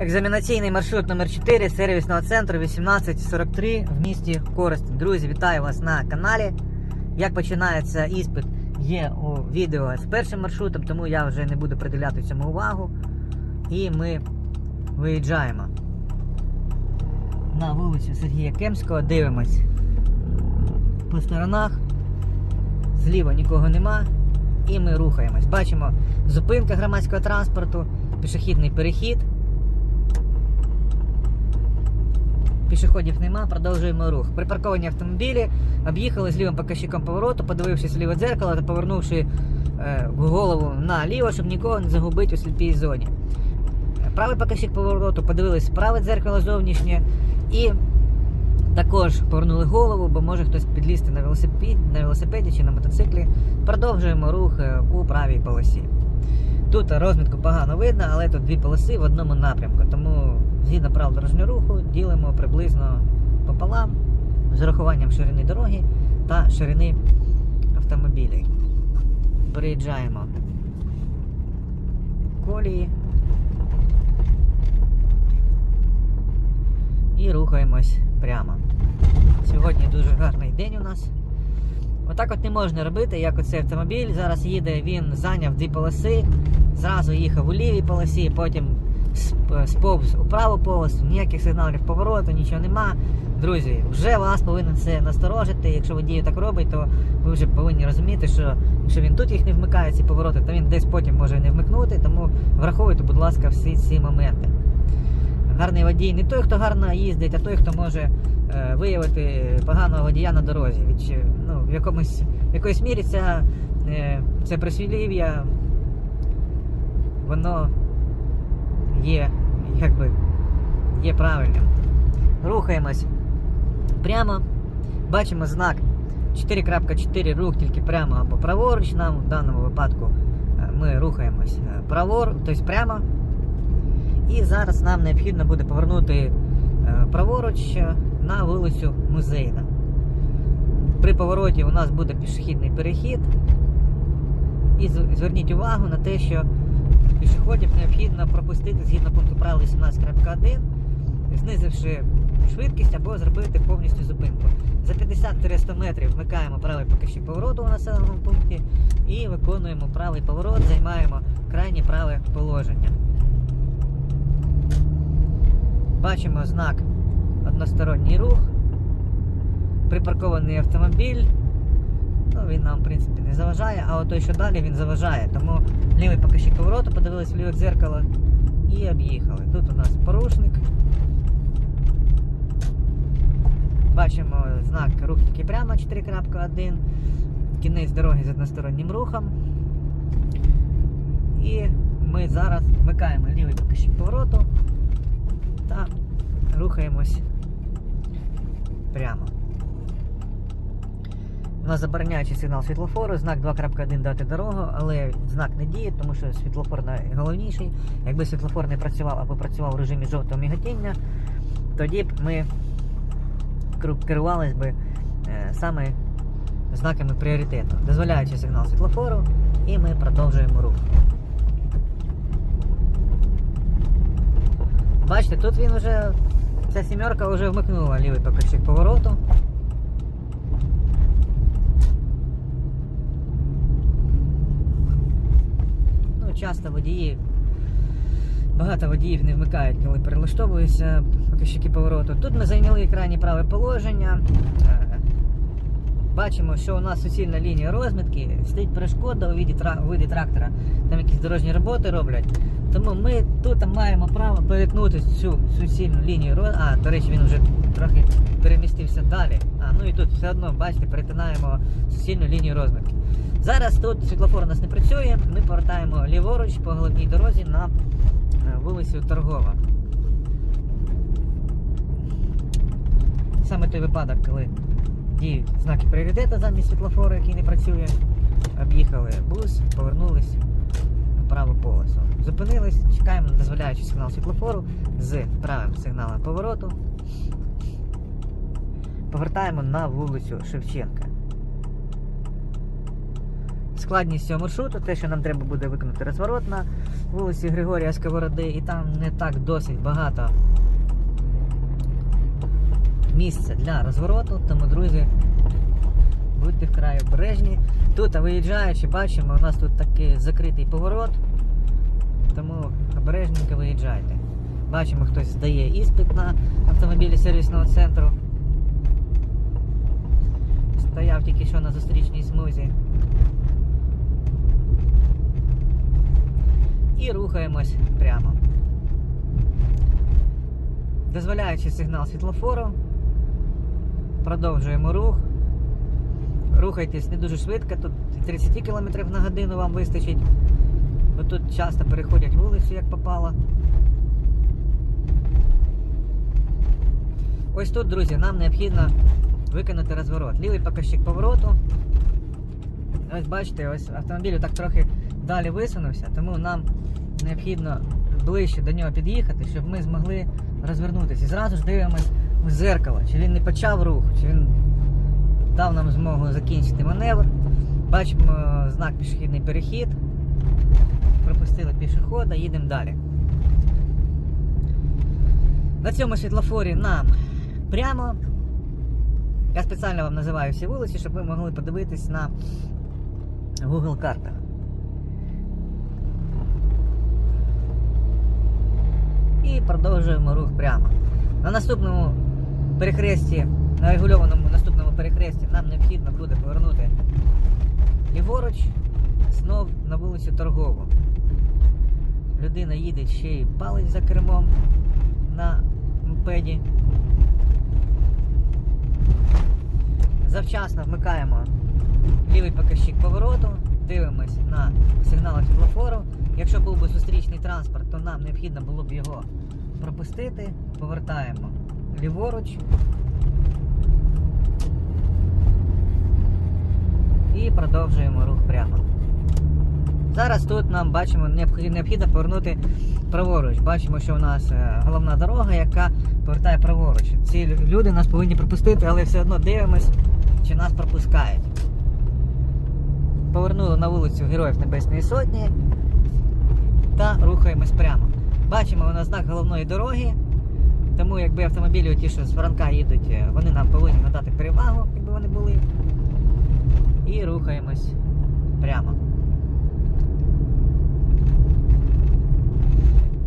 Екзаменаційний маршрут номер 4 сервісного центру 1843 в місті Коростень. Друзі, вітаю вас на каналі. Як починається іспит, є у відео з першим маршрутом, тому я вже не буду приділяти цьому увагу. І ми виїжджаємо на вулицю Сергія Кемського, дивимось по сторонах. Зліва нікого нема. І ми рухаємось. Бачимо зупинка громадського транспорту, пішохідний перехід. Пішоходів нема, продовжуємо рух. Припарковані автомобілі, об'їхали з лівим показчиком повороту, подивившись в ліве дзеркало та повернувши е, голову наліво, щоб нікого не загубити у сліпій зоні. Правий показчик повороту, подивились праве дзеркало зовнішнє і також повернули голову, бо може хтось підлізти на велосипеді, на велосипеді чи на мотоциклі. Продовжуємо рух е, у правій полосі. Тут розмітку погано видно, але тут дві полоси в одному напрямку. Тому згідно правил дорожнього руху ділимо приблизно пополам з урахуванням ширини дороги та ширини автомобілів. Переїжджаємо колії і рухаємось прямо. Сьогодні дуже гарний день у нас. Отак от не можна робити, як оцей автомобіль. Зараз їде, він зайняв дві полоси, зразу їхав у лівій полосі, потім сповз у праву полосу, ніяких сигналів повороту, нічого нема. Друзі, вже вас повинен це насторожити. Якщо водій так робить, то ви вже повинні розуміти, що якщо він тут їх не вмикає, ці повороти, то він десь потім може не вмикнути. Тому враховуйте, будь ласка, всі ці моменти. Гарний водій не той, хто гарно їздить, а той, хто може е, виявити поганого водія на дорозі. Від, ну, в, якомусь, в якоїсь мірі ця, е, це присвілів'я, воно є, якби, є правильним. Рухаємось прямо, бачимо знак 4.4 рух тільки прямо або праворуч. Нам в даному випадку е, ми рухаємось е, праворуч, тобто прямо. І зараз нам необхідно буде повернути е, праворуч на вулицю Музейна. При повороті у нас буде пішохідний перехід. І зверніть увагу на те, що пішоходів необхідно пропустити згідно пункту правил 18.1, знизивши швидкість або зробити повністю зупинку. За 50-100 метрів вмикаємо правий покажчик повороту у населеному пункті і виконуємо правий поворот, займаємо крайнє праве положення. Бачимо знак односторонній рух. Припаркований автомобіль. Нам, в принципі, не заважає, а от той, що далі, він заважає. Тому лівий покажчик повороту, подивились в ліве дзеркало і об'їхали. Тут у нас порушник. Бачимо знак рух тільки прямо 4.1. Кінець дороги з одностороннім рухом. І ми зараз вмикаємо лівий покажчик повороту та рухаємось прямо. У нас забороняючий сигнал світлофору, знак 2.1 дати дорогу, але знак не діє, тому що світлофор найголовніший. Якби світлофор не працював або працював в режимі жовтого міготіння, тоді б ми керу- керувались би е, саме знаками пріоритету, дозволяючи сигнал світлофору, і ми продовжуємо рух. Бачите, тут він вже, ця сімерка вже вмикнула лівий покажчик повороту. Часто водії, багато водіїв не вмикають, коли перелаштовуються покажчики повороту. Тут ми зайняли крайнє праве положення. Бачимо, що у нас суцільна лінія розмітки, стоїть перешкода у виді, у виді трактора, там якісь дорожні роботи роблять. Тому ми тут маємо право перетнути цю суцільну лінію роз... А, до речі, він вже трохи перемістився далі. А, ну і тут все одно, бачите, перетинаємо суцільну лінію розмітки. Зараз тут світлофор у нас не працює, ми повертаємо ліворуч по головній дорозі на е, вулицю Торгова. Саме той випадок, коли діють знаки пріоритету замість світлофору, який не працює. Об'їхали бус, повернулись на праву полосу. Зупинились, чекаємо на дозволяючий сигнал світлофору з правим сигналом повороту. Повертаємо на вулицю Шевченка. Складність цього маршруту, те, що нам треба буде виконати розворот на вулиці Григорія Сковороди, і там не так досить багато місця для розвороту. Тому, друзі, будьте вкрай обережні. Тут, а виїжджаючи, бачимо, у нас тут такий закритий поворот, тому обережненько виїжджайте. Бачимо, хтось здає іспит на автомобілі сервісного центру. Стояв тільки що на зустрічній смузі. І рухаємось прямо. Дозволяючи сигнал світлофору, продовжуємо рух. Рухайтесь не дуже швидко, тут 30 км на годину вам вистачить, бо тут часто переходять вулицю, як попало. Ось тут, друзі, нам необхідно виконати розворот. Лівий показчик повороту. Ось бачите, ось автомобіль так трохи далі висунувся, тому нам необхідно ближче до нього під'їхати, щоб ми змогли розвернутися. І зразу ж дивимось в зеркало, чи він не почав рух, чи він дав нам змогу закінчити маневр. Бачимо знак пішохідний перехід. Пропустили пішохода, їдемо далі. На цьому світлофорі нам прямо. Я спеціально вам називаю всі вулиці, щоб ви могли подивитись на Google картах. І продовжуємо рух прямо. На наступному перехресті, на регульованому наступному перехресті нам необхідно буде повернути ліворуч, знов на вулицю Торгову. Людина їде ще й палить за кермом на мопеді. Завчасно вмикаємо лівий показчик повороту, дивимось на сигнали світлофору. Якщо був би зустрічний транспорт, то нам необхідно було б його пропустити. Повертаємо ліворуч. І продовжуємо рух прямо. Зараз тут нам бачимо необхідно повернути праворуч. Бачимо, що у нас е, головна дорога, яка повертає праворуч. Ці люди нас повинні пропустити, але все одно дивимось, чи нас пропускають. Повернули на вулицю Героїв Небесної Сотні та рухаємось прямо. Бачимо у нас знак головної дороги, тому якби автомобілі, ті, що з Франка їдуть, е, вони нам повинні надати перевагу, якби вони були. І рухаємось прямо.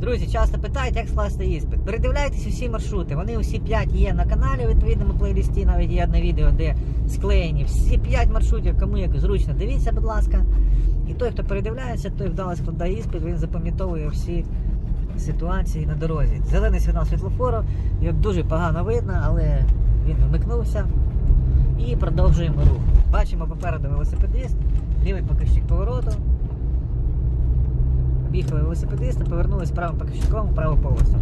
Друзі, часто питають, як скласти іспит. Передивляйтесь усі маршрути. Вони усі 5 є на каналі у відповідному плейлісті. Навіть є одне відео, де склеєні всі 5 маршрутів, кому як зручно. Дивіться, будь ласка. І той, хто передивляється, той вдало складає іспит, він запам'ятовує всі ситуації на дорозі. Зелений сигнал світлофору, його дуже погано видно, але він вмикнувся. І продовжуємо рух. Бачимо попереду велосипедист, лівий показчик повороту. Об'їхали велосипедиста, повернулись правим показчиком в праву полосу.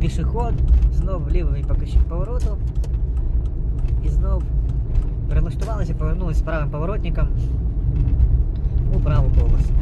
Пішоход, знов лівий показчик повороту. І знов перелаштувалися, повернулись правим поворотником у праву полосу.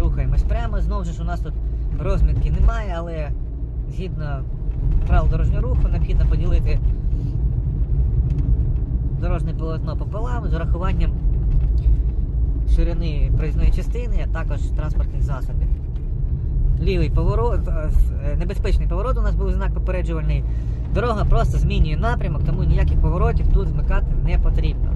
Рухаємось прямо. Знову ж у нас тут розмітки немає, але згідно правил дорожнього руху необхідно поділити дорожнє полотно пополам з урахуванням ширини проїзної частини, а також транспортних засобів. Лівий поворот, е, е, небезпечний поворот у нас був знак попереджувальний. Дорога просто змінює напрямок, тому ніяких поворотів тут вмикати не потрібно.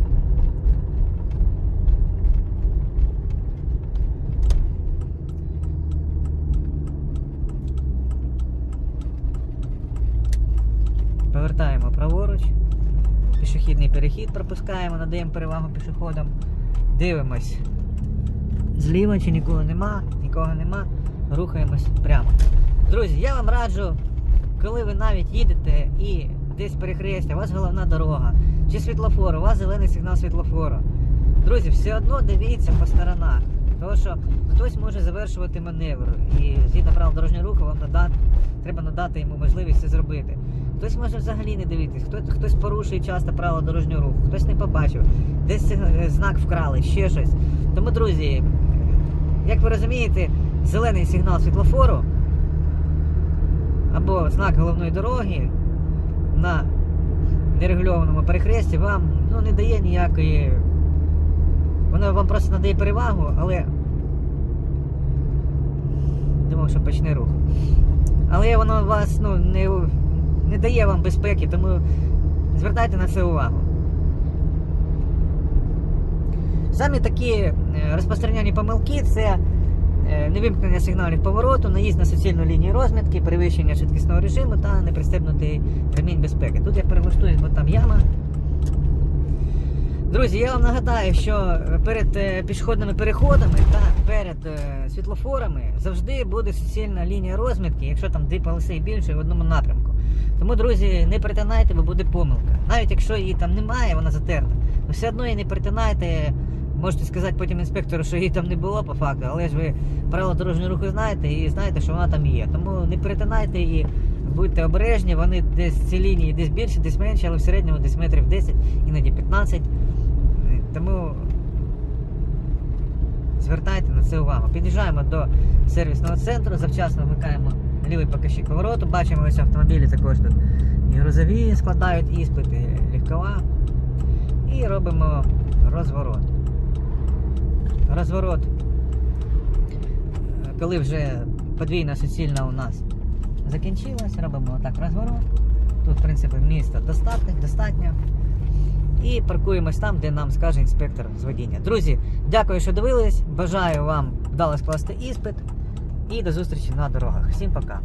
Повертаємо праворуч. Пішохідний перехід пропускаємо, надаємо перевагу пішоходам. Дивимось. Зліва чи нікого нема, нікого нема. Рухаємось прямо. Друзі, я вам раджу, коли ви навіть їдете і десь перехрестя, у вас головна дорога, чи світлофор, у вас зелений сигнал світлофору. Друзі, все одно дивіться по сторонах. Тому що хтось може завершувати маневр. І згідно правил дорожнього руху вам надати, треба надати йому можливість це зробити. Хтось може взагалі не дивитись, хтось, хтось порушує часто правила дорожнього руху, хтось не побачив, десь е, знак вкрали, ще щось. Тому, друзі, як ви розумієте, зелений сигнал світлофору або знак головної дороги на нерегульованому перехресті вам ну, не дає ніякої Воно вам просто надає перевагу, але. Думав, що почне рух. Але воно вас ну, не, не дає вам безпеки, тому звертайте на це увагу. Самі такі е, розпространяні помилки це е, невимкнення сигналів повороту, наїзд на суцільну лінію розмітки, перевищення швидкісного режиму та непристебнутий ремінь безпеки. Тут я перелаштуюсь, бо там яма. Друзі, я вам нагадаю, що перед е, пішохідними переходами та перед світлофорами завжди буде суцільна лінія розмітки, якщо там дві полоси більше в одному напрямку. Тому, друзі, не перетинайте, бо буде помилка. Навіть якщо її там немає, вона затерта, але все одно її не перетинайте. Можете сказати потім інспектору, що її там не було по факту, але ж ви правила дорожнього руху знаєте і знаєте, що вона там є. Тому не перетинайте її, будьте обережні, вони десь ці лінії десь більше, десь менше, але в середньому десь метрів 10, іноді 15. Тому звертайте на це увагу. Під'їжджаємо до сервісного центру, завчасно вмикаємо лівий покажчик повороту. Бачимо ось автомобілі також тут і грузові складають іспити, легкова. І робимо розворот. Розворот, коли вже подвійна суцільна у нас закінчилась, робимо отак розворот. Тут, в принципі, місто достатньо, достатньо. І паркуємось там, де нам скаже інспектор з водіння. Друзі, дякую, що дивились. Бажаю вам вдало скласти іспит. І до зустрічі на дорогах. Всім пока.